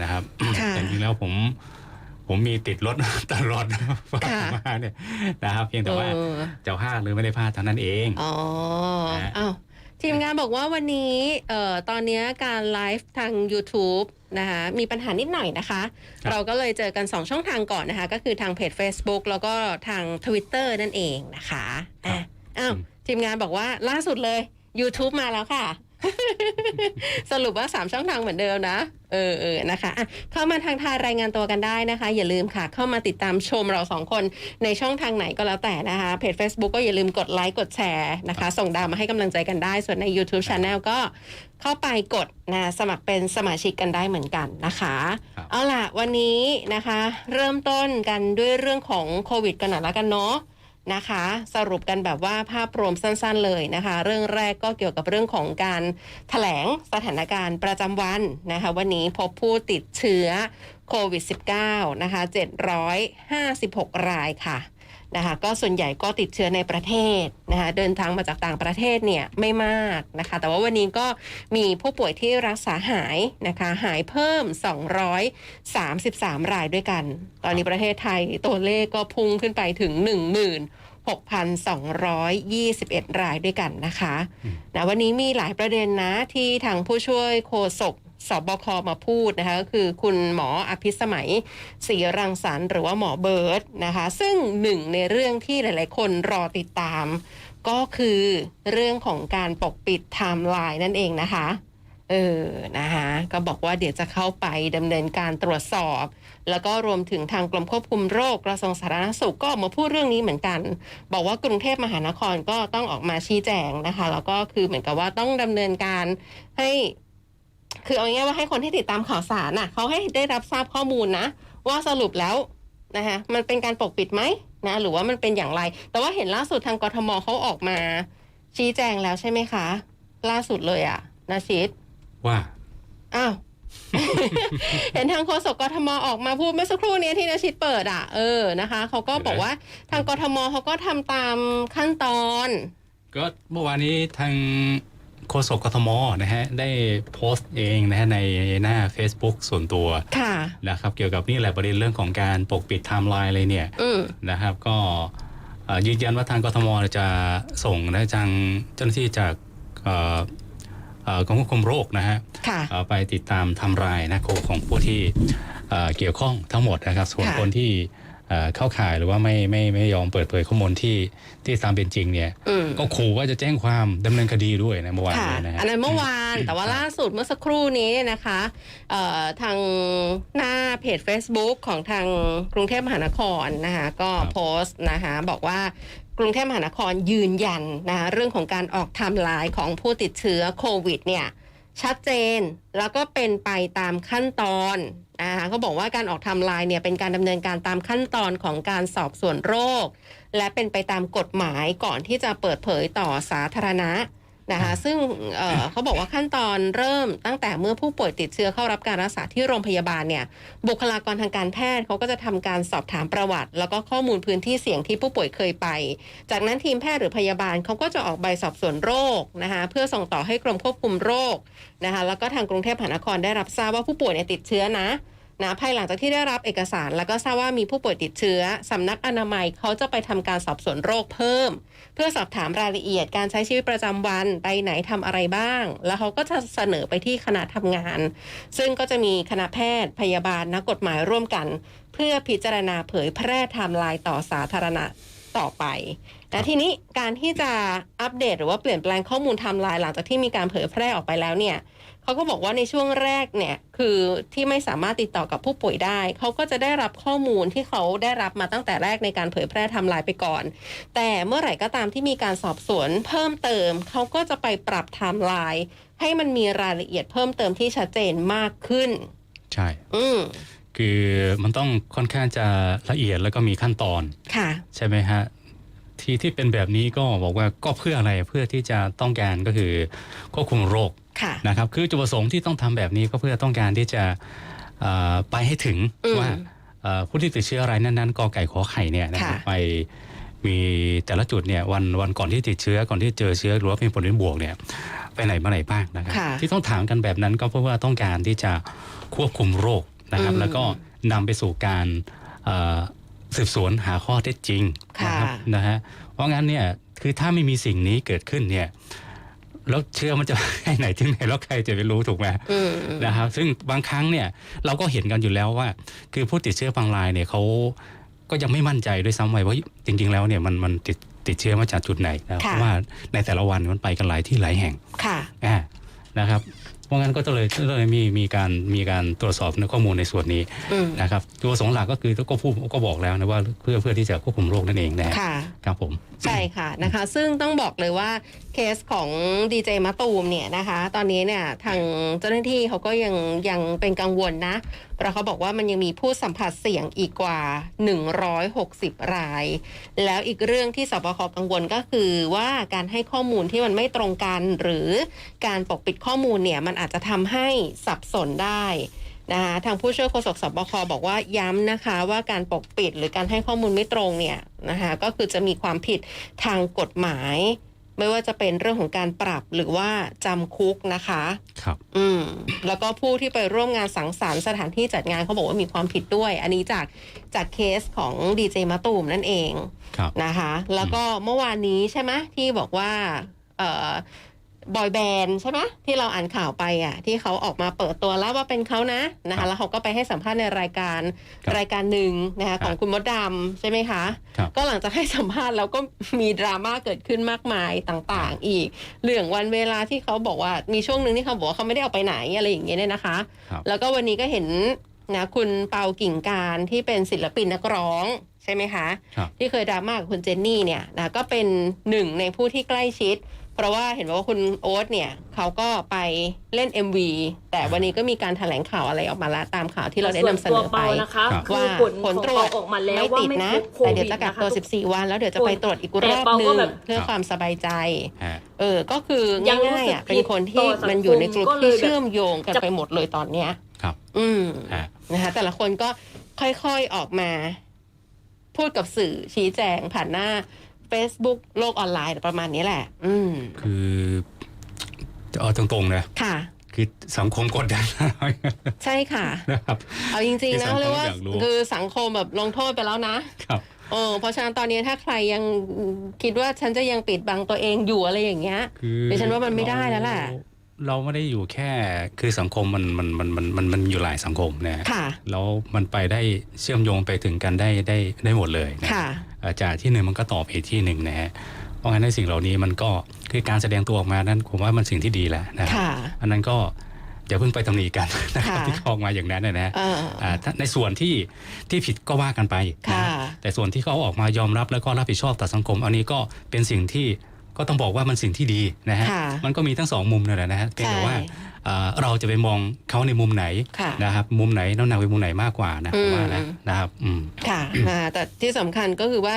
นะครับค่ะแต่จริงๆแล้วผมผมมีติดรถตลอดค่ะมาเนี่ยนะครับ เพียงแต่ว่าเออจะพลาดหรือไม่ได้พลาดเท่านั้นเอง อ๋อนะอ้าวทีมงานบอกว่าวันนี้เอ่อตอนนี้การไลฟ์ทาง YouTube นะคะมีปัญหานิดหน่อยนะคะ เราก็เลยเจอกัน 2 ช่องทางก่อนนะคะ ก็คือทางเพจ Facebook แล้วก็ทาง Twitter นั่นเองนะคะอะอ้าวทีมงานบอกว่าล่าสุดเลย YouTube มาแล้วค่ะ สรุปว่า 3 ช่องทางเหมือนเดิมนะ เออเออนะคะอะเข้ามาทางทายรายงานตัวกันได้นะคะ อย่าลืมค่ะ เข้ามาติดตามชมเราสองคนในช่องทางไหนก็แล้วแต่นะคะ เพจ Facebook ก็อย่าลืมกดไลค์กดแชร์นะคะ ส่งดาวมาให้กำลังใจกันได้ ส่วนใน YouTube Channel ก็เข้าไปกดนะสมัครเป็นสมาชิกกันได้เหมือนกันนะคะ ครับ เอาล่ะ วันนี้นะคะ เริ่มต้นกันด้วยเรื่องของโควิดกันหน่อยละกันเนาะ นะคะ สรุปกันแบบว่าภาพรวมสั้นๆเลยนะคะ เรื่องแรกก็เกี่ยวกับเรื่องของการแถลงสถานการณ์ประจำวันนะคะ วันนี้พบผู้ติดเชื้อโควิด -19 นะคะ756 รายค่ะ นะคะก็ส่วนใหญ่ก็ติดเชื้อในประเทศนะคะเดินทางมาจากต่างประเทศเนี่ยไม่มากนะคะ แต่ว่าวันนี้ก็มีผู้ป่วยที่รักษาหายนะคะหายเพิ่ม 233 รายด้วยกัน ตอนนี้ประเทศไทยตัวเลขก็พุ่งขึ้นไปถึง 16,221 รายด้วยกันนะคะนะวันนี้มีหลายประเด็นนะที่ทางผู้ช่วยโฆษก สบคมาพูดนะคะก็คือคุณหมออภิสมัยศรีรังสรรค์หรือว่าหมอเบิร์ตนะคะ ซึ่งหนึ่งในเรื่องที่หลาย ๆ คนรอติดตาม ก็คือเรื่องของการปกปิดไทม์ไลน์นั่นเองนะคะเออ นะคะก็บอกว่าเดี๋ยวจะเข้าไปดำเนินการตรวจสอบ แล้วก็รวมถึงทางกรมควบคุมโรคกระทรวงสาธารณสุขก็ออกมาพูดเรื่องนี้เหมือนกัน บอกว่ากรุงเทพมหานครก็ต้องออกมาชี้แจงนะคะ แล้วก็คือเหมือนกับว่าต้องดำเนินการให้ คือเอาง่ายๆว่าให้คนที่ติดตามข่าวสารน่ะเขาให้ได้รับทราบข้อมูลนะ ว่าสรุปแล้วนะคะมันเป็นการปกปิดไหมนะหรือว่ามันเป็นอย่างไร แต่ว่าเห็นล่าสุดทางกทมเขาออกมา ชี้แจงแล้วใช่ไหมคะ ล่าสุดเลยอะนาชิตว่าอ้าวเห็นทางโฆษกกทมออกมาพูดเมื่อสักครู่นี้ที่นาชิตเปิดอะ เออนะคะเขาก็บอกว่าทางกทมเขาก็ทำตามขั้นตอน ก็เมื่อวานนี้ทาง โฆษกกทมนะฮะได้โพสต์เองนะฮะในหน้า Facebook ส่วนตัวค่ะนะครับเกี่ยวกับนี่แหละประเด็นเรื่องของการปกปิดไทม์ไลน์อะไรเนี่ยอืมนะครับก็เอ่อยืนยันว่าทางกทมจะส่งนะทางเจ้าหน้าที่จากเอ่อเอ่อกรมควบคุมโรคนะฮะค่ะเอ่อไปติดตามทำรายนะของของผู้ที่เอ่อเกี่ยวข้องทั้งหมดนะครับ ส่วนค่ะคนที่ เอ่อเข้าข่ายหรือว่าไม่ไม่ไม่ยอมเปิดเผยข้อมูลที่ที่ตามเป็นจริงเนี่ยอืมก็ขู่ว่าจะแจ้งความดำเนินคดีด้วยนะเมื่อวานค่ะนี้นะฮะอันนั้นเมื่อวานแต่ว่าล่าสุดเมื่อสักครู่นี้เนี่ยนะคะเอ่อทางหน้าเพจ Facebook ของทางกรุงเทพมหานครนะคะก็ครับโพสต์นะคะบอกว่ากรุงเทพมหานครยืนยันนะคะเรื่องของการออกไทม์ไลน์ของผู้ติดเชื้อโควิดเนี่ยชัดเจนแล้วก็เป็นไปตามขั้นตอนะคะเขาบอกว่าการออกไทม์ไลน์เนี่ยเป็นการดำเนินการตามขั้นตอนของการสอบสวนโรค และเป็นไปตามกฎหมายก่อนที่จะเปิดเผยต่อสาธารณะนะคะซึ่งเเขาบอกว่าขั้นตอนเริ่มตั้งแต่เมื่อผู้ป่วยติดเชื้อเข้ารับการรักษาที่โรงพยาบาลเนี่ยบุคลากรทางการแพทย์เขาก็จะทำการสอบถามประวัติ แล้วก็ข้อมูลพื้นที่เสี่ยงที่ผู้ป่วยเคยไป จากนั้นทีมแพทย์หรือพยาบาลเขาก็จะออกใบสอบสวนโรคนะคะเพื่อส่งต่อให้กรมควบคุมโรคนะคะแล้วก็ทางกรุงเทพมหานครได้รับทราบว่าผู้ป่วยเนี่ยติดเชื้อนะ นะภายหลังจากที่ได้รับเอกสาร แล้วก็ทราบว่ามีผู้ป่วยติดเชื้อสำนักอนามัยเขาจะไปทำการสอบสวนโรคเพิ่ม เพื่อสอบถามรายละเอียดการใช้ชีวิตประจำวันไปไหนทำอะไรบ้าง แล้วเขาก็จะเสนอไปที่คณะทำงาน ซึ่งก็จะมีคณะแพทย์พยาบาลนักกฎหมายร่วมกัน เพื่อพิจารณาเผยแพร่ไทม์ไลน์ต่อสาธารณะต่อไปแต่ทีนี้การที่จะอัปเดตหรือว่าเปลี่ยนแปลงข้อมูลไทม์ไลน์หลังจากที่มีการเผยแพร่ออกไปแล้วเนี่ย เขาก็บอกว่าในช่วงแรกเนี่ยคือที่ไม่สามารถติดต่อกับผู้ป่วยได้ เขาก็จะได้รับข้อมูลที่เขาได้รับมาตั้งแต่แรกในการเผยแพร่ไทำลายไปก่อน แต่เมื่อไหร่ก็ตามที่มีการสอบสวนเพิ่มเติม เขาก็จะไปปรับไทม์ไลน์ให้มันมีรายละเอียดเพิ่มเติมที่ชัดเจนมากขึ้น ใช่ อืมคือมันต้องค่อนข้างจะละเอียดแล้วก็มีขั้นตอน ค่ะ ใช่ไหมฮะ ที่ที่เป็นแบบนี้ก็บอกว่าก็เพื่ออะไรเพื่อที่จะต้องการก็คือควบคุมโรคค่ะนะครับ คือจุดประสงค์ที่ต้องทำแบบนี้ก็เพื่อต้องการที่จะเอ่อไปให้ถึงอืมว่าเอ่อผู้ที่ติดเชื้ออะไรนั้นๆกอไก่ขอไข่เนี่ยนะครับค่ะไปมีแต่ละจุดเนี่ยวันวันก่อนที่ติดเชื้อก่อนที่เจอเชื้อหรือว่าเป็นผลเป็นบวกเนี่ยไปไหนมาไหนบ้างนะครับค่ะที่ต้องถามกันแบบนั้นก็เพราะว่าต้องการที่จะควบคุมโรคนะครับอืมแล้วก็นำไปสู่การเอ่อ สืบสวนหาข้อเท็จจริงค่ะนะครับนะฮะเพราะงั้นเนี่ยคือถ้าไม่มีสิ่งนี้เกิดขึ้นเนี่ยแล้วเชื้อมันจะให้ไหนที่ไหนแล้วใครจะไปรู้ถูกไหมอืมนะครับ ซึ่งบางครั้งเนี่ยเราก็เห็นกันอยู่แล้วว่า คือผู้ติดเชื้อบางรายเนี่ยเขาก็ยังไม่มั่นใจด้วยซ้ำไปว่าจริง ๆ แล้วเนี่ยมันมันติดติดเชื้อมาจากจุดไหนนะครับเพค่ะราะว่าในแต่ละวันมันไปกันหลายที่หลายแห่งค่ะอ่านะครับเพ ราะงั้นก็เลยก็เลยมีมีการมีการตรวจสอบในข้อมูลในส่วนนี้อืม นะครับตัวประสงค์หลักก็คือก็พูดก็บอกแล้วนะว่าเพื่อเพื่อที่จะควบคุมโรคนั่นเองนะฮะค่ะ ครับผม ใช่ค่ะนะคะ ซึ่งต้องบอกเลยว่าเคสของดีเจมะตูมเนี่ยนะคะ ตอนนี้เนี่ยทางเจ้าหน้าที่เขาก็ยังยังเป็นกังวลนะ เพราะเขาบอกว่ามันยังมีผู้สัมผัสเสี่ยงอีกกว่า 160 ราย แล้วอีกเรื่องที่สบคกังวลก็คือว่าการให้ข้อมูลที่มันไม่ตรงกันหรือการปกปิดข้อมูลเนี่ยมันอาจจะทำให้สับสนได้นะคะทางผู้ช่วยโฆษกสบคบอกว่าย้ำนะคะว่าการปกปิดหรือการให้ข้อมูลไม่ตรงเนี่ยนะคะก็คือจะมีความผิดทางกฎหมาย ไม่ว่าจะเป็นเรื่องของการปรับหรือว่าจำคุกนะคะครับอืมแล้วก็ผู้ที่ไปร่วมงานสังสรรค์สถานที่จัดงานเขาบอกว่ามีความผิดด้วย อันนี้จากจากเคสของดีเจมะตูมนั่นเองครับนะคะ แล้วก็เมื่อวานนี้ใช่ไหมที่บอกว่าเอ่อ บอยแบนด์ใช่ไหมที่เราอ่านข่าวไปอะที่เขาออกมาเปิดตัวแล้วว่าเป็นเขานะนะครัคะบแล้วเขาก็ไปให้สัมภาษณ์ในรายการครับรายการหนึ่งนะคะครับของคุณมดดำใช่ไหมคะครับก็หลังจากให้สัมภาษณ์แล้วก็มีดราม่าเกิดขึ้นมากมายต่างๆ อีกเรื่องวันเวลาที่เขาบอกว่ามีช่วงหนึ่งที่เขาบอกว่าเขาไม่ได้ออกไปไหนอะไรอย่างเงี้ยเนี่ยนะคะครับแล้วก็วันนี้ก็เห็นนะคุณเปากิ่งการที่เป็นศิลปินนักร้องใช่ไหมคะครับที่เคยดราม่ากับคุณเจนนี่เนี่ยนะก็เป็นหนึ่งในผู้ที่ใกล้ชิด เพราะว่าเห็นว่าคุณโอ๊ตเนี่ยเขาก็ไปเล่น MV แต่วันนี้ก็มีการแถลงข่าวอะไรออกมาแล้วตามข่าวที่เราได้นำเสนอไปส่วนตัวเปานะคะครับคือว่าผลผลของตรวจเปาออกมาแล้วไม่ว่าติดไม่นะพบโคแต่วิเดี๋ยวดจะกักนะคะตัว 14 วันแล้วเดี๋ยวจะไปตรวจอีกรแต่อบเปานึก็งแบบเพื่อความสบายใจฮะเออก็คือยังรู้ง่ายสึๆกอะผิดเป็นคนที่ต่อสังคมมันอยู่ในกลุ่มก็เลยที่แบบเชื่อมโยงกันจะไปหมดเลยตอนเนี้ยครับ อืมฮะนะคะแต่ละคนก็ค่อยๆออกมา พูดกับสื่อชี้แจงผ่านหน้า Facebook โลกออนไลน์ประมาณนี้แหละ อืมคือจะเอาตรงๆนะค่ะ คือสังคมกดดันใช่ค่ะนะครับเอาจริงๆที่นะสังคมเรียกว่าอยากรู้คือสังคมแบบลงโทษไปแล้วนะครับเออเพราะฉะนั้นตอนนี้ถ้าใครยังคิดว่าฉันจะยังปิดบังตัวเองอยู่อะไรอย่างเงี้ยคือดิฉันว่ามันไม่ได้แล้วแหละเราเราไม่ได้อยู่แค่คือสังคมมันมันมันมันมันมันอยู่หลายสังคมนะค่ะแล้วมันไปได้เชื่อมโยงไปถึงกันได้ได้ได้หมดเลยนะค่ะอ่า จากที่หนึ่งมันก็ตอบอีกที่หนึ่งนะฮะเพราะงั้นในสิ่งเหล่านี้มันก็คือการแสดงตัวออกมานั้นผมว่ามันสิ่งที่ดีแหละนะค่ะอันนั้นก็อย่าเพิ่งไปตำหนิกันนะครับค่ะที่ออกมาอย่างนั้นนะนะเอออ่าถ้าในส่วนที่ที่ผิดก็ว่ากันไปนะค่ะแต่ส่วนที่เขาออกมายอมรับแล้วก็รับผิดชอบต่อสังคม อันนี้ก็เป็นสิ่งที่ก็ต้องบอกว่ามันสิ่งที่ดีนะฮะค่ะมันก็มีทั้งสองมุมนั่นแหละนะฮะเพียงแต่ว่าใช่อ่า เราจะไปมองเขาในมุมไหนค่ะนะครับมุมไหนน้ำหนักไปมุมไหนมากกว่านะผมว่านะอืมนะครับอืมค่ะอ่าแต่ที่สำคัญก็คือว่า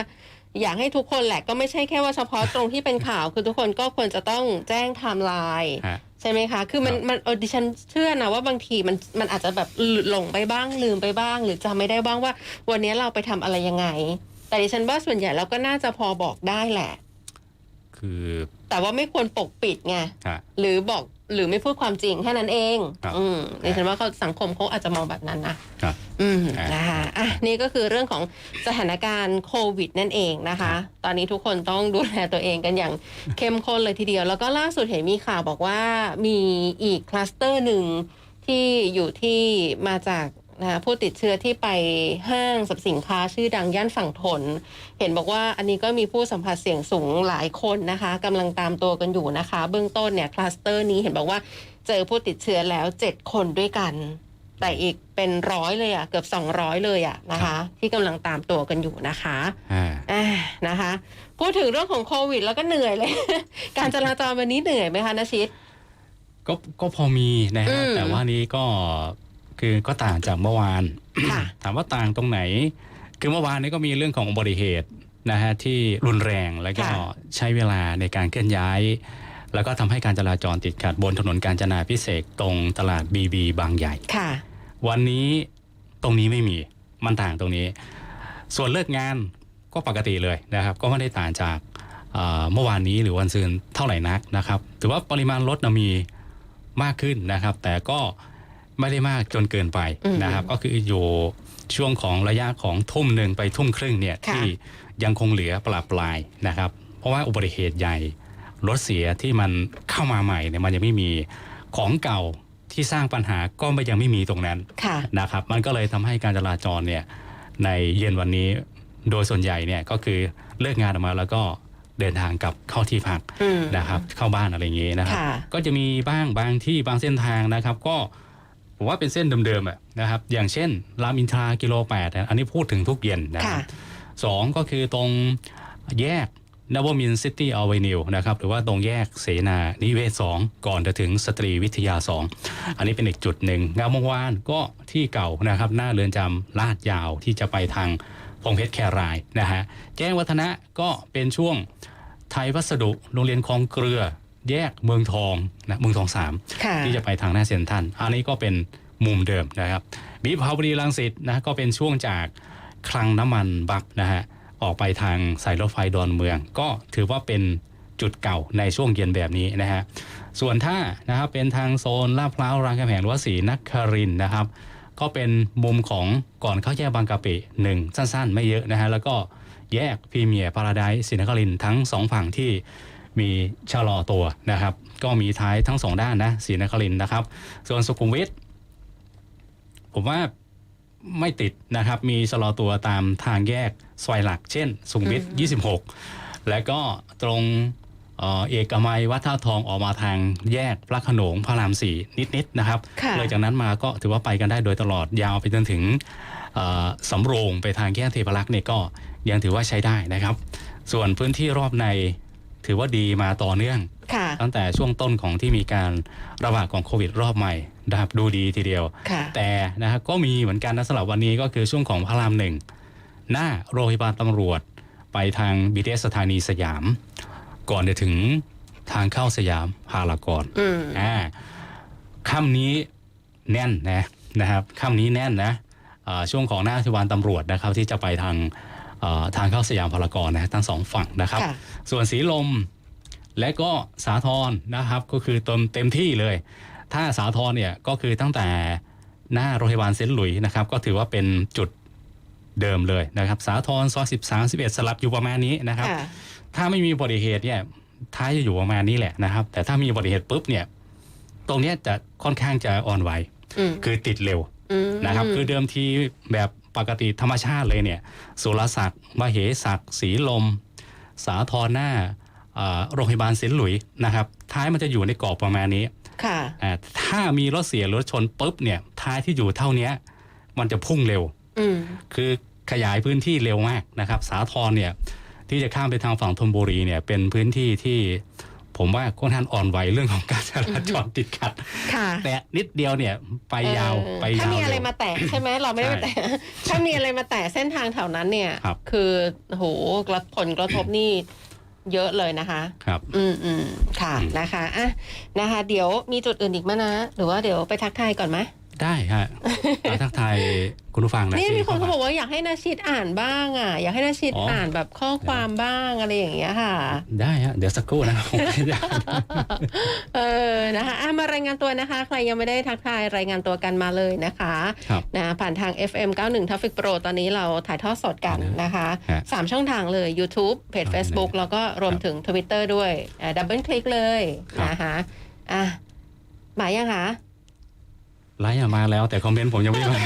อยากให้ทุกคนแหละก็ไม่ใช่แค่ว่าเฉพาะตรงที่เป็นข่าว คือทุกคนก็ควรจะต้องแจ้งไทม์ไลน์ฮะใช่ไหมคะ คือมันครับมันเออดิฉันเชื่อนะว่าบางทีมันมันอาจจะแบบหลงไปบ้างลืมไปบ้าง หรือจำไม่ได้บ้างว่า วันนี้เราไปทำอะไรยังไง แต่ดิฉันว่าส่วนใหญ่เราก็น่าจะพอบอกได้แหละ คือ แต่ว่าไม่ควรปกปิดไงฮะหรือบอก หรือไม่พูดความจริงแค่นั้นเอง ครับอืมดิฉันว่าเขาสังคมเขาอาจจะมองแบบนั้นนะครับ อืมอ่านนะคะอะนี่ก็คือเรื่องของสถานการณ์โควิดนั่นเองนะคะ ตอนนี้ทุกคนต้องดูแลตัวเองกันอย่างเข้มข้นเลยทีเดียว แล้วก็ล่าสุดเห็นมีข่าวบอกว่ามีอีกคลัสเตอร์หนึ่งที่อยู่ที่มาจาก นะคะผู้ติดเชื้อที่ไปห้างสรรพสินค้าชื่อดังย่านฝั่งทน เห็นบอกว่าอันนี้ก็มีผู้สัมผัสเสี่ยงสูงหลายคนนะคะกำลังตามตัวกันอยู่นะคะ เบื้องต้นเนี่ยคลัสเตอร์นี้เห็นบอกว่าเจอผู้ติดเชื้อแล้ว 7 คนด้วยกัน แต่อีกเป็นร้อยเลยอะ่ะ เกือบ 200 เลยอะ่ะนะคะ ที่กำลังตามตัวกันอยู่นะคะอ่าอ่านะคะพูดถึงเรื่องของโควิด แล้วก็เหนื่อยเลย การจราจรวันนี้เหนื่อยไหมคะนชิตก็ก็พอมีนะอืฮะมแต่ว่านี้ก็ คือก็ต่างจากเมื่อวานค่ะถามว่าต่างตรงไหน คือเมื่อวานนี้ก็มีเรื่องของอุบัติเหตุนะฮะที่รุนแรงแล้วก็ค่ะใช้เวลาในการเคลื่อนย้าย แล้วก็ทำให้การจราจรติดขัดบนถนนกาญจนาพิเศษกตรงตลาดบีบีบางใหญ่ค่ะ วันนี้ตรงนี้ไม่มีมันต่างตรงนี้ ส่วนเลิกงานก็ปกติเลยนะครับ ก็ไม่ได้ต่างจากเอ่อเมื่อวานนี้หรือวันซืนเท่าไหร่นักนะครับถือว่าปริมาณรถนะมีมากขึ้นนะครับ แต่ก็ ไม่ได้มากจนเกินไปอืมนะครับ ก็คืออยู่ช่วงของระยะของทุ่มหนึ่งไปทุ่มครึ่งเนี่ยค่ะที่ยังคงเหลือปลาปลายนะครับ เพราะว่าอุบัติเหตุใหญ่รถเสียที่มันเข้ามาใหม่เนี่ยมันยังไม่มีของเก่าที่สร้างปัญหาก็ไม่ยังไม่มีตรงนั้นค่ะนะครับ มันก็เลยทำให้การจราจรเนี่ยในเย็นวันนี้โดยส่วนใหญ่เนี่ยก็คือเลิกงานออกมาแล้วก็เดินทางกลับเข้าที่พักอืมนะครับ เข้าบ้านอะไรอย่างงี้นะครับค่ะก็จะมีบ้างบางที่บางเส้นทางนะครับ ก็ ผมว่าเป็นเส้นเดิมๆอะนะครับอย่างเช่น รามอินทรากิโลแปดอันนี้พูดถึงทุกเย็นนะคค่ะรับสองก็คือตรงแยกนวมินซิตี้อเวนิวนะครับหรือว่าตรงแยกเสนานิเวศสองก่อนจะถึงสตรีวิทยาสองอันนี้เป็นอีกจุดหนึ่งงามวงวานก็ที่เก่านะครับ หน้าเรือนจำลาดยาวที่จะไปทางพงเพชรแครายนะฮะแจ้งวัฒนะก็เป็นช่วงไทยวัสดุโรงเรียนคลองเกลือ แยกเมืองทองนะเมืองทองสามค่ะที่จะไปทางหน้าเซ็นทรัลอันนี้ก็เป็นมุมเดิมนะครับบีพาวดีรังสิตนะก็เป็นช่วงจากคลังน้ำมันบักนะฮะออกไปทางสายรถไฟดอนเมือง ก็ถือว่าเป็นจุดเก่าในช่วงเย็นแบบนี้นะฮะส่วนถ้านะครับเป็นทางโซนลาดพร้าวรามคำแหงหรือว่าศรีนครินทร์นะครับ ก็เป็นมุมของก่อนเข้าแยกบางกะปิหนึ่งสั้นๆ ไม่เยอะนะฮะแล้วก็แยกพรีเมียร์พาราไดซ์ศรีนครินทร์ทั้งสองฝั่งที่ มีชะลอตัวนะครับ ก็มีท้ายทั้งสองด้านนะศรีนครินทร์นะครับ ส่วนสุขุมวิทผมว่าไม่ติดนะครับ มีชะลอตัวตามทางแยกซอยหลัก เช่น สุขุมวิท26 และก็ตรงเอ่อเอกมัยวัดท่าทองออกมาทางแยกพระโขนงพระรามสี่นิด ๆ นะครับค่ะเลยจากนั้นมาก็ถือว่าไปกันได้โดยตลอดยาวไปจนถึงเอ่อสำโรงไปทางแยกเทพรักษ์เนี่ยก็ยังถือว่าใช้ได้นะครับ ส่วนพื้นที่รอบใน ถือว่าดีมาต่อเนื่อง ค่ะ ตั้งแต่ช่วงต้นของที่มีการระบาดของโควิดรอบใหม่นะครับดูดีทีเดียว ค่ะ แต่นะครับก็มีเหมือนกันนะสำหรับวันนี้ก็คือช่วงของพระรามหนึ่งหน้าโรงพยาบาลตำรวจไปทางบีเสสถานีสยาม ก่อนจะถึงทางเข้าสยามพารากอนอืม อ่าค่ำนี้แน่นนะนะครับค่ำนี้แน่นนะอ่าช่วงของหน้าที่วานตำรวจนะครับ ที่จะไปทางเอ่อ ทางเข้าสยามพารากอนนะทั้งสองฝั่งนะครับค่ะส่วนสีลมและก็สาทรนะครับก็คือเต็มเต็มที่เลย ถ้าสาทรเนี่ยก็คือตั้งแต่หน้าโรงพยาบาลเซนต์หลุยส์นะครับ ก็ถือว่าเป็นจุดเดิมเลยนะครับ สาทรซอยสิบสามสิบเอ็ดสลับอยู่ประมาณนี้นะครับค่ะถ้าไม่มีอุบัติเหตุเนี่ยท้ายจะอยู่ประมาณนี้แหละนะครับ แต่ถ้ามีอุบัติเหตุปุ๊บเนี่ย ตรงเนี้ยจะค่อนข้างจะอ่อนไหวอืมคือติดเร็วอืมนะครับ คือเดิมทีแบบ ปกติธรรมชาติเลยเนี่ยสุรศักดิ์มเหศักดิ์ศรีลม สาทรหน้าเอ่อโรงพยาบาลเซนต์หลุยส์นะครับท้ายมันจะอยู่ในกรอบประมาณนี้ค่ะอ่าถ้ามีรถเสียหรือรถชนปุ๊บเนี่ยท้ายที่อยู่เท่าเนี้ยมันจะพุ่งเร็วอืมคือขยายพื้นที่เร็วมากนะครับ สาทรเนี่ยที่จะข้ามไปทางฝั่งธนบุรีเนี่ยเป็นพื้นที่ที่ ผมว่าค่อนข้างอ่อนไหวเรื่องของการจราจรติดขัด ค่ะแต่นิดเดียวเนี่ยไปยาวเออไปยาวถ้ามีอะไรเร็วมาแตะใช่ไหมเราไม่ได้ใช่มาแตะถ้ามีอะไรมาแตะเส้นทางแถวนั้นเนี่ยครับคือโหกระผลกระทบนี่เยอะเลยนะคะ ครับ อืมอืมค่ะอืมนะคะอะนะคะ เดี๋ยวมีจุดอื่นอีกไหมนะ หรือว่าเดี๋ยวไปทักทายก่อนไหม ได้ฮะเอาทักทายคุณผู้ฟังนะนี่ที่มีคนเขาเข้าบอกว่าอยากให้นาชิดอ่านบ้างอะ อยากให้นาชิดอ๋ออ่อ่านแบบข้อความบ้างอะไรอย่างเงี้ยค่ะ ได้ฮะเดี๋ยวสักครู่นะครับเออนะคะอะมารายงานตัวนะคะ ใครยังไม่ได้ทักทายรายงานตัวกันมาเลยนะคะครับนะผ่านทาง FM 91 Traffic Pro ตอนนี้เราถ่ายทอดสดกันนะคะฮะสามช่องทางเลย YouTube เพจอ่า Facebook แล้วก็รวมถึง Twitter ด้วยดับเบิลคลิกเลยครับนะคะอะหมายยังคะ ไลน์มาแล้วแต่คอมเมนต์ผมยังไม่มา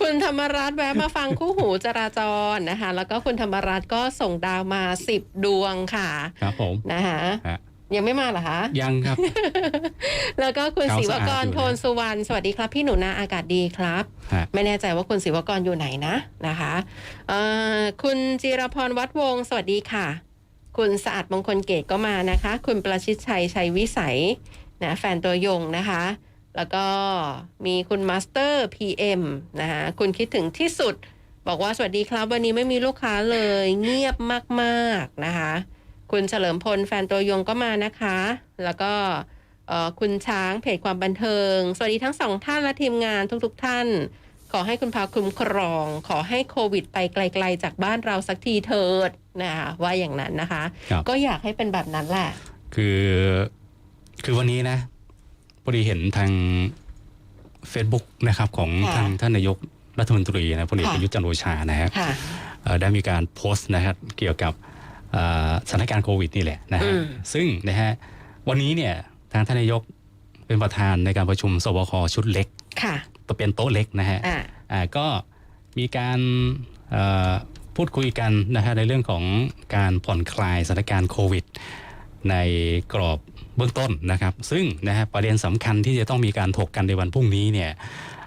คุณธรรมรัตน์แวะมาฟังคู่หูจราจรนะคะ แล้วก็คุณธรรมรัตน์ก็ส่งดาวมา10ดวงค่ะครับผมนะคะฮะยังไม่มาเหรอคะ ยังครับ แล้วก็คุณเช้าศิวกรสะอาดอยู่นะโทนสุวรรณสวัสดีครับ พี่หนูนาอากาศดีครับ ฮะ ไม่แน่ใจว่าคุณศิวกรอยู่ไหนนะนะคะเอ่อคุณจิรพรวัดวงศ์สวัสดีค่ะ คุณสะอาดมงคลเกตก็มานะคะ คุณประชิดชัยชัยวิสัยนะแฟนตัวยงนะคะ แล้วก็มีคุณมาสเตอร์ PM นะคะคุณคิดถึงที่สุด บอกว่าสวัสดีครับ วันนี้ไม่มีลูกค้าเลยเงียบมากๆนะคะ คุณเฉลิมพลแฟนตัวยงก็มานะคะ แล้วก็เอ่อคุณช้างเพจความบันเทิง สวัสดีทั้งสองท่านและทีมงานทุกๆท่าน ขอให้คุณพาคุ้มครอง ขอให้โควิดไปไกล ๆ จากบ้านเราสักทีเถิดนะคะว่าอย่างนั้นนะคะครับก็อยากให้เป็นแบบนั้นแหละ คือคือวันนี้นะ พอดีเห็นทาง Facebook นะครับของค่ะทางท่านนายกรัฐมนตรีนะพลเอกค่ะ ประยุทธ์จันทร์โอชานะฮะค่ะ เอ่อได้มีการโพสต์นะครับเกี่ยวกับเอ่อสถานการณ์โควิดนี่แหละนะฮะอืม ซึ่งนะฮะวันนี้เนี่ยทางท่านนายกเป็นประธานในการประชุมสบคชุดเล็กค่ะเป็นโต๊ะเล็กนะฮะ อ่า อ่าก็มีการเอ่อพูดคุยกันนะฮะในเรื่องของการผ่อนคลายสถานการณ์โควิด ในกรอบเบื้องต้นนะครับ ซึ่งนะฮะประเด็นสำคัญที่จะต้องมีการถกกันในวันพรุ่งนี้เนี่ย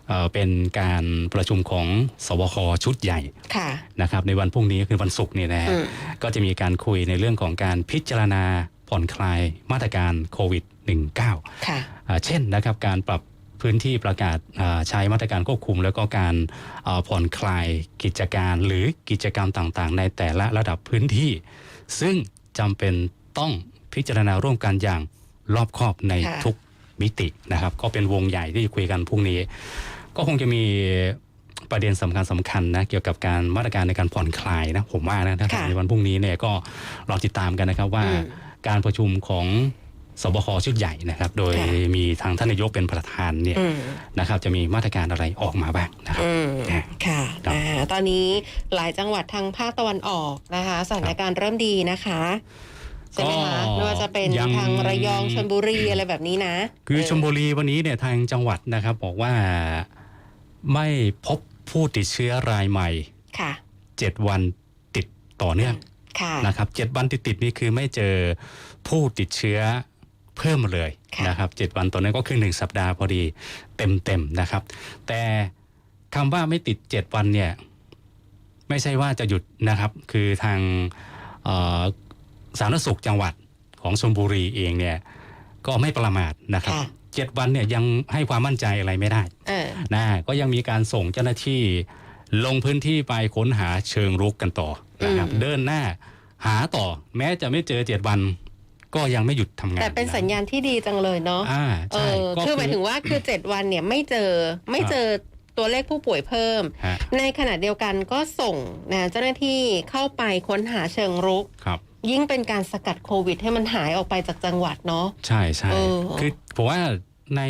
เอ่อเป็นการประชุมของสบคชุดใหญ่ค่ะนะครับในวันพรุ่งนี้คือวันศุกร์เนี่ยนะฮะอืมก็จะมีการคุยในเรื่องของการพิจารณาผ่อนคลายมาตรการโควิด -19 ค่ะอ่าเช่นนะครับการปรับพื้นที่ประกาศอ่าใช้มาตรการควบคุม แล้วก็การอ่าผ่อนคลายกิจการหรือกิจกรรมต่างๆ ในแต่ละระดับพื้นที่ ซึ่งจำเป็นต้อง พิจารณาร่วมกันอย่างรอบคอบในค่ะทุกมิตินะครับ ก็เป็นวงใหญ่ที่จะคุยกันพรุ่งนี้ ก็คงจะมีประเด็นสำคัญสำคัญนะเกี่ยวกับการมาตรการในการผ่อนคลายนะผมว่านะถ้าค่ะในวันพรุ่งนี้เนี่ยก็รอติดตามกันนะครับว่าอืมการประชุมของสบคชุดใหญ่นะครับ โดยค่ะมีทางท่านนายกเป็นประธานเนี่ยอืมนะครับ จะมีมาตรการอะไรออกมาบ้างนะครับอืมครับค่ะครับอ่าตอนนี้หลายจังหวัดทางภาคตะวันออกนะคะ สถานการณ์เริ่มดีนะคะ ใช่ไหมคะก็ไม่ว่าจะเป็นยัง ทางระยองชลบุรีอะไรแบบนี้นะคือเชลบุรีวันนี้เนี่ยทางจังหวัดนะครับบอกว่าไม่พบผู้ติดเชื้อรายใหม่ ค่ะ 7 วันติดต่อเนื่องค่ะ นะครับเจ็ดวันติดๆนี่คือไม่เจอผู้ติดเชื้อเพิ่มเลยค่ะ นะครับเจ็ดวันต่อเนื่องก็คือหนึ่งสัปดาห์พอดีเต็มๆนะครับ แต่คำว่าไม่ติดเจ็ดวันเนี่ยไม่ใช่ว่าจะหยุดนะครับ คือทางเอ่อ สาธารณสุขจังหวัดของชลบุรีเองเนี่ยก็ไม่ประมาทนะครับค่ะเจ็ดวันเนี่ยยังให้ความมั่นใจอะไรไม่ได้เออนะก็ยังมีการส่งเจ้าหน้าที่ลงพื้นที่ไปค้นหาเชิงรุกกันต่อนะครับอืมเดินหน้าหาต่อ แม้จะไม่เจอเจ็ดวันก็ยังไม่หยุดทำงาน แต่เป็นสัญญาณที่ดีจังเลยเนาะอ่าเอใช่อก็คือหมายถึงว่าคือเจ็ดวันเนี่ยไม่เจอไม่เจอตัวเลขผู้ป่วยเพิ่มฮะในขณะเดียวกันก็ส่งนะเจ้าหน้าที่เข้าไปค้นหาเชิงรุกครับ ยิ่งเป็นการสกัดโควิด ให้มันหายออกไปจากจังหวัดเนาะ ใช่ใช่เออ คือผมว่าใน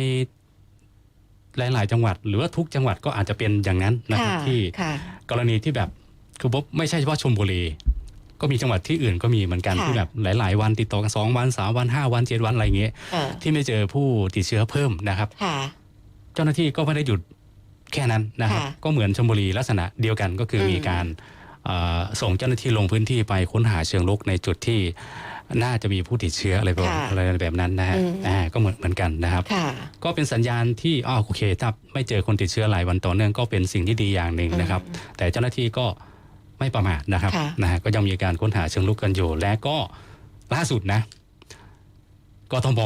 หลาย ๆ จังหวัด หรือว่าทุกจังหวัดก็อาจจะเป็นอย่างนั้นนะครับค่ะที่ค่ะ กรณีที่แบบคือผมไม่ใช่เฉพาะชลบุรี ก็มีจังหวัดที่อื่นก็มีเหมือนกันค่ะ ที่แบบหลาย ๆ วันติดต่อกันสองวันสามวันห้าวันเจ็ดวันอะไรอย่างเงี้ยเออที่ไม่เจอผู้ติดเชื้อเพิ่มนะครับ ค่ะ เจ้าหน้าที่ก็ไม่ได้หยุดแค่นั้นนะครับ ค่ะก็เหมือนชลบุรีลักษณะเดียวกันก็คืออม มีการเอ่อ ส่งเจ้าหน้าที่ลงพื้นที่ไปค้นหาเชิงรุกในจุดที่น่าจะมีผู้ติดเชื้ออะไรแบบค่ะอะไรแบบนั้นนะฮะอืมอ่าก็เหมือนเหมือนกันนะครับค่ะก็เป็นสัญญาณที่อ้าวโอเค ถ้าไม่เจอคนติดเชื้อหลายวันต่อเนื่องก็เป็นสิ่งที่ดีอย่างหนึ่งนะครับ แต่เจ้าหน้าที่ก็ไม่ประมาทนะครับค่ะนะฮะก็ยังมีการค้นหาเชิงรุกกันอยู่ และก็ล่าสุดนะกทม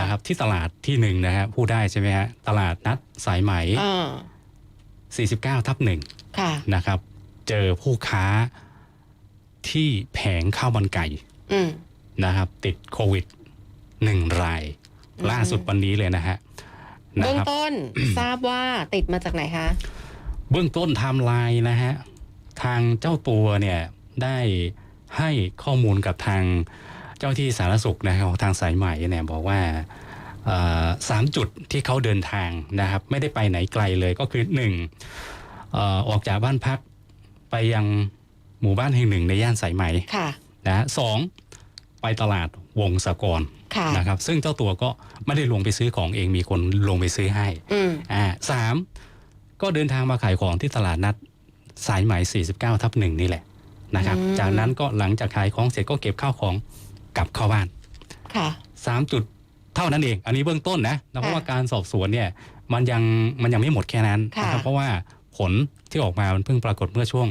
นะครับที่ตลาดที่หนึ่งนะฮะพูดได้ใช่ไหมฮะตลาดนัดสายไหมอ่า49ทับหนึ่งค่ะนะครับ เจอผู้ค้าที่แผงข้าวมันไก่อืมนะครับ ติดโควิดหนึ่งรายอืมล่าสุดวันนี้เลยนะฮะนะเบื้องครับต้นทราบว่าติดมาจากไหนคะ เบื้องต้นไทม์ไลน์นะฮะ ทางเจ้าตัวเนี่ยได้ให้ข้อมูลกับทางเจ้าที่สาธารณสุขนะครับของทางสายใหม่เนี่ยบอกว่าเอ่อสามจุดที่เขาเดินทางนะครับ ไม่ได้ไปไหนไกลเลยก็คือหนึ่งเอ่อออกจากบ้านพัก ไปยังหมู่บ้านแห่งหนึ่งในย่านสายไหมค่ะนะฮะสองไปตลาดวงสะกรค่ะ นะครับ ซึ่งเจ้าตัวก็ไม่ได้ลงไปซื้อของเองมีคนลงไปซื้อให้อืม อ่าสามก็เดินทางมาขายของที่ตลาดนัดสายไหม 49ทับหนึ่งนี่แหละนะครับ อืม จากนั้นก็หลังจากขายของเสร็จก็เก็บข้าวของกลับเข้าบ้าน ค่ะ3จุดเท่านั้นเอง อันนี้เบื้องต้นนะเพราะว่าค่ะการสอบสวนเนี่ยมันยังมันยังไม่หมดแค่นั้นค่ะนะครับเพราะว่า ผลที่ออกมามันเพิ่งปรากฏเมื่อช่วง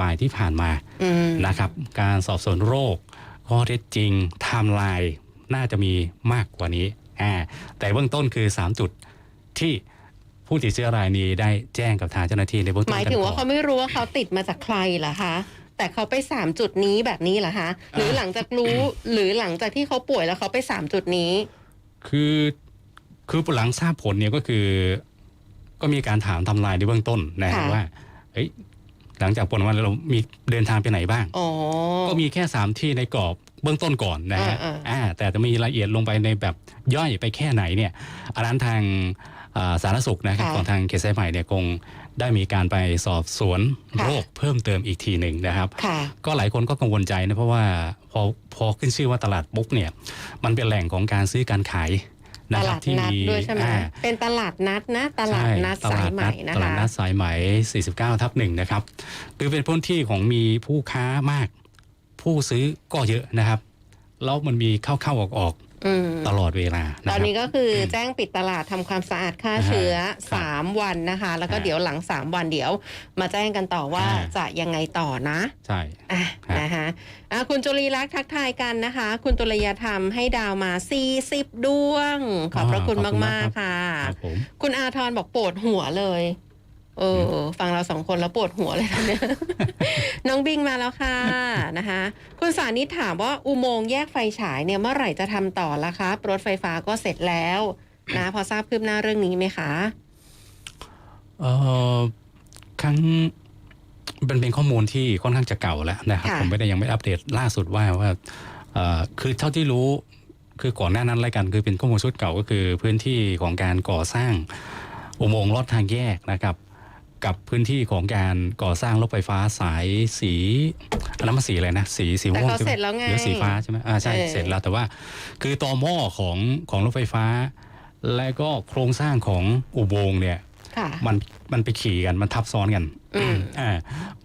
บ่ายที่ผ่านมาอืมนะครับ การสอบสวนโรคข้อเท็จจริงไทม์ไลน์น่าจะมีมากกว่านี้อ่าแต่เบื้องต้นคือ 3 จุดที่ผู้ติดเชื้อรายนี้ได้แจ้งกับทางเจ้าหน้าที่ในเบื้องต้หนมายกันถึงก่ว่าอนเขาไม่รู้ว่าเขาติดมาจากใครเหรอคะแต่เขาไปสามจุดนี้แบบนี้เหรอคะหรือหลังจากรู้หรือหลังจากที่เขาป่วยแล้วเขาไปสามจุดนี้ คือคือหลังทราบผลเนี่ยก็คือ ก็มีการถามทำลายในเบื้องต้นนะฮะค่ะ ว่าเอ้ยหลังจากปลดวันเรามีเดินทางไปไหนบ้าง อ๋อ ก็มีแค่ 3 ที่ในกรอบเบื้องต้นก่อนนะฮะอ่าอ่าแต่จะมีรายละเอียดลงไปในแบบย่อยไปแค่ไหนเนี่ยอันนั้นทางอ่าสาธารณสุขนะครับค่ะของทางเขตสายใหม่เนี่ยคงได้มีการไปสอบสวนค่ะ โรคเพิ่มเติมอีกทีหนึ่งนะครับ ค่ะ ก็หลายคนก็กังวลใจนะเพราะว่าพอพอขึ้นชื่อว่าตลาดปุ๊บเนี่ยมันเป็นแหล่งของการซื้อการขาย ตนะครัลาบดที่นัดมีด้วยใช่ไหมอ่าเป็นตลาดนัดนะ ตลาดใช่นัดตสาลายดใหนัม่ดนะตลาดคะนัดสายไหม49ทับหนึ่งนะครับคือเป็นพื้นที่ของมีผู้ค้ามาก ผู้ซื้อก็เยอะนะครับ แล้วมันมีเข้าเข้าออกออกอืมๆ ตลอดเวลาตนะอนครับนี้ก็คือแจ้งปิดตลาดทำความสะอาดฆ่าเชื้อครับ3วันนะคะ แล้วก็ฮะเดี๋ยวหลัง 3 วันเดี๋ยว มาแจ้งกันต่อว่าอ่าจะยังไงต่อนะ ใช่อะฮะนะคะอะคุณจุลีรักษ์ทักทายกันนะคะ คุณตุลยธรรมให้ดาวมา 40 ดวง ขอบพระคุณมาก ๆ ค่ะครับผมคุณอาทรบอกปวดหัวเลย เออฟังเราสองคนแล้วปวดหัวเลยนะเนี่ยน้องบิงมาแล้วค่ะนะคะ คุณสานิตถามว่าอุโมงค์แยกไฟฉายเนี่ยเมื่อไหร่จะทำต่อละครับ รถไฟฟ้าก็เสร็จแล้วนะ พอทราบคืบหน้าเรื่องนี้ไหมคะ เอ่อครั้งเป็นเป็นข้อมูลที่ค่อนข้างจะเก่าแล้วนะครับ ค่ะ ผมไม่ได้ยังไม่อัปเดตล่าสุดว่าว่าเอ่อคือเท่าที่รู้คือก่อนหน้านั้นรายกันคือเป็นข้อมูลชุดเก่าก็คือพื้นที่ของการก่อสร้างอุโมงค์ลอดทางแยกนะครับ กับพื้นที่ของการก่อสร้างรถไฟฟ้าสายสีอันนั้นมันสีอะไรนะสีสีแต่ม่วงเขาใช่ไหเสมร็จแล้วไงหรือสีฟ้าใช่ไหมอ่าใช่เออ เสร็จแล้วแต่ว่า คือตอหม้อของของรถไฟฟ้า และก็โครงสร้างของอุโมงค์เนี่ย ค่ะ มันมันไปขี่กันมันทับซ้อนกันอืมอ่า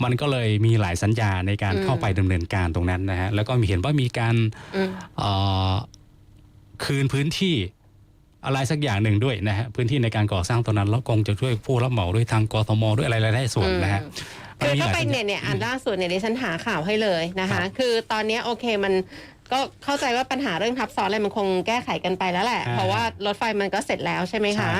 มันก็เลยมีหลายสัญญาในการอืม เข้าไปดำเนินการตรงนั้นนะฮะแล้วก็มีเห็นว่ามีการ อืม เอ่อคืนพื้นที่ อะไรสักอย่างหนึ่งด้วยนะฮะพื้นที่ในการก่อสร้างตรงนั้นแล้วคงจะช่วยผู้รับเหมาด้วยทางกทมด้วยอะไรหลายๆส่วนนะฮะคือมันมีก็หลายไปสัญญาเนี่ยเนี่ยอันล่าสุดเนี่ยดิฉันหาข่าวให้เลยนะครัคะบคือตอนเนี้ยโอเคมันก็เข้าใจว่าปัญหาเรื่องทับซ้อนอะไรมันคงแก้ไขกันไปแล้วแหละอ่าเพราะว่ารถไฟมันก็เสร็จแล้วใช่ไหมใช่คะ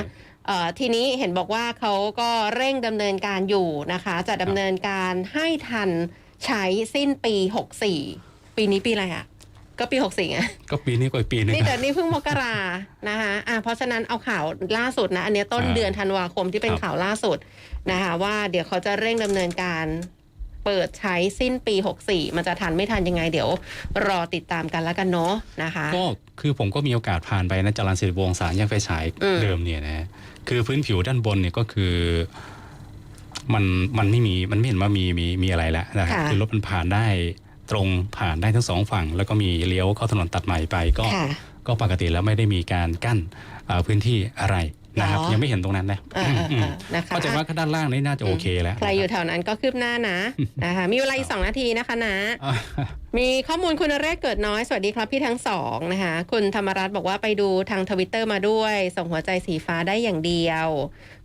เอ่อทีนี้เห็นบอกว่าเขาก็เร่งดำเนินการอยู่นะคะ จะดำเนินการให้ทันใช้สิ้นปี 64 ปีนี้ปีอะไรอะ ก็ปี64ไงก็ปีนี้ก็อีกปีหนึงนี่แต่นี่เพิ่งมกรานะคะอะเพราะฉะนั้นเอาข่าวล่าสุดนะ อันเนี้ยต้นอ่าเดือนธันวาคมที่เป็นครับข่าวล่าสุดนะคะว่าเดี๋ยวเขาจะเร่งดำเนินการเปิดใช้สิ้นปี 64 มันจะทันไม่ทันยังไงเดี๋ยว รอติดตามกันแล้วกันเนาะนะคะ ก็คือผมก็มีโอกาสผ่านไปนะจรัญสิริวงศ์สารแยกไฟฉายอืมเดิมเนี่ยนะฮะคือพื้นผิวด้านบนเนี่ยก็คือ มันมันไม่มีมันไม่เห็นว่ามีมีมีอะไรแล้วนะครับค่ะคือรถมันผ่านได้ ตรงผ่านได้ทั้งสองฝั่ง แล้วก็มีเลี้ยวเข้าถนนตัดใหม่ไปก็ ค่ะ ก็ปกติแล้วไม่ได้มีการกั้นเอ่อพื้นที่อะไรนะครับ หรอ ยังไม่เห็นตรงนั้นนะเออเอออืเอมอนะคะเข้าใจว่าด้านล่างนี่น่าจะโอเคแล้วใครอยู่แถวนั้นก็คืบหน้านะนะคะมีเวลาอีกสองนาทีนะคะนะ อะมีข้อมูลคุณนเรศเกิดน้อย สวัสดีครับพี่ทั้งสองนะคะ คุณธรรมรัตน์บอกว่าไปดูทางทวิตเตอร์มาด้วย ส่งหัวใจสีฟ้าได้อย่างเดียว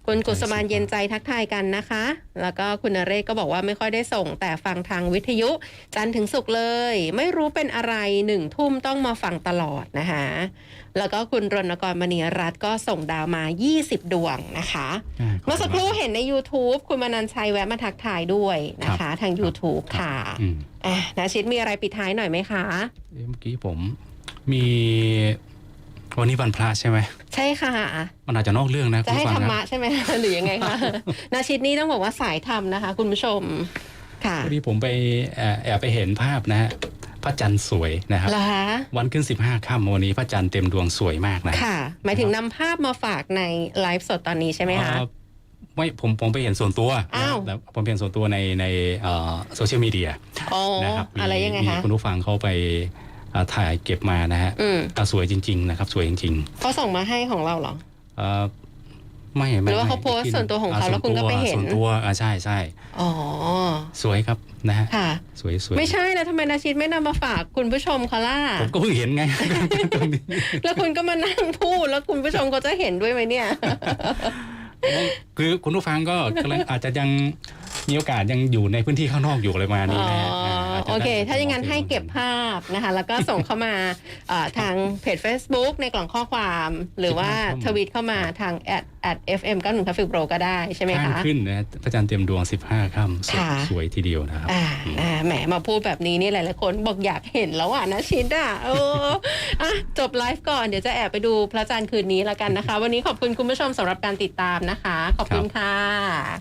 คุณกุศมานเย็นใจทักทายกันนะคะ แล้วก็คุณนเรศก็บอกว่าไม่ค่อยได้ส่ง แต่ฟังทางวิทยุ จันทร์ถึงสุกร์เลย ไม่รู้เป็นอะไรหนึ่งทุ่มต้องมาฟังตลอดนะคะ แล้วก็คุณรณกรมณีรัตน์ก็ส่งดาวมา 20 ดวงนะคะ เมื่อสักครู่เห็นใน YouTube คุณมนันชัยแวะมาทักทายด้วยนะคะ ทาง YouTube ค่ะอืมอะนาชิดมีอะไรปิดท้ายหน่อยไหมคะเอ๊ะเมื่อกี้ผมมี วันนี้วันพระใช่ไหมใช่ค่ะ มันอาจจะนอกเรื่องนะจะให้คุณธรผู้รฟังมะนะใช่ไหมหรือยังไงคะนาชิดนี่ต้องบอกว่าสายธรรมนะคะ คุณผู้ชมค่ะพอดีผมไปแอบแอบไปเห็นภาพนะฮะพระจันทร์สวยนะครับเหรอคะวันขึ้น 15ค่ำวันนี้พระจันทร์เต็มดวงสวยมากนะค่ะหมายถึงนำภาพมาฝากในไลฟ์สดตอนนี้ใช่ไหมคะเอ่อไม่ผมผมไปเห็นส่วนตัวนะอ้าวแต่ผมเห็นส่วนตัวในในโซเชียลมีเดียอ๋อนะครับมีอะไรยังไงมีคะคุณผู้ฟังเขาไปเอ่อ ถ่ายเก็บมานะฮะอืมอะสวยจริง ๆ นะครับ สวยจริงเขาส่งมาให้ของเราเหรอ ๆเอ่อไม่ไม่หรือว่าเขาไม่โพสต์ที่ส่วนตัวของเขาะแล้วคุณก็ไปเห็น ส่วนตัวอะใช่ใช่อ๋อ สวยครับนะฮะค่ะ สวยสวยไม่ใช่แล้วทำไมนาชิดไม่นำมาฝากคุณผู้ชมเขาล่ะ ผมก็เพิ่งเห็นไง ตรงนี้แล้วคุณก็มานั่งพูดแล้วคุณผู้ชมเขาจะเห็นด้วยไหมเนี่ย คือคุณผู้ฟังก็กำลังอาจจะยังมีโอกาสยังอยู่ในพื้นที่ข้างนอกอยู่อะไรประมาณนี้นะฮะอ๋อ อาจจะโอโอเคได้ถ้าอย่างนั้นให้เก็บภาพนะคะ แล้วก็ส่งเข้ามาเอ่อทางเพจ Facebook ในกล่องข้อความ หรือว่าทวีตเข้ามาทาง at at fm 91 traffic pro ก็ได้ใช่ไหมข้างคะ ขึ้นนะพระจันทร์เต็มดวง 15ค่ำสวยค่ะ สวยทีเดียวนะครับ อ่าอ่าแหมมาพูดแบบนี้นี่หลายๆคนบอกอยากเห็นแล้วอะนะชิดอะเอออะจบไลฟ์ก่อนเดี๋ยวจะแอบไปดูพระจันทร์คืนนี้แล้วกันนะคะ วันนี้ขอบคุณคุณผู้ชมสำหรับการติดตามนะคะ ขอบคุณค่ะ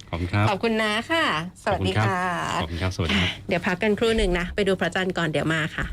ขอบคุณครับขอบคุณนะค่ะ สวัสดีขอบณรับค่ะ ขอบคุณครับ สวัสดีครับ เดี๋ยวพักกันครู่หนึ่งนะไปดูพระจันทร์ก่อนเดี๋ยวมาค่ะ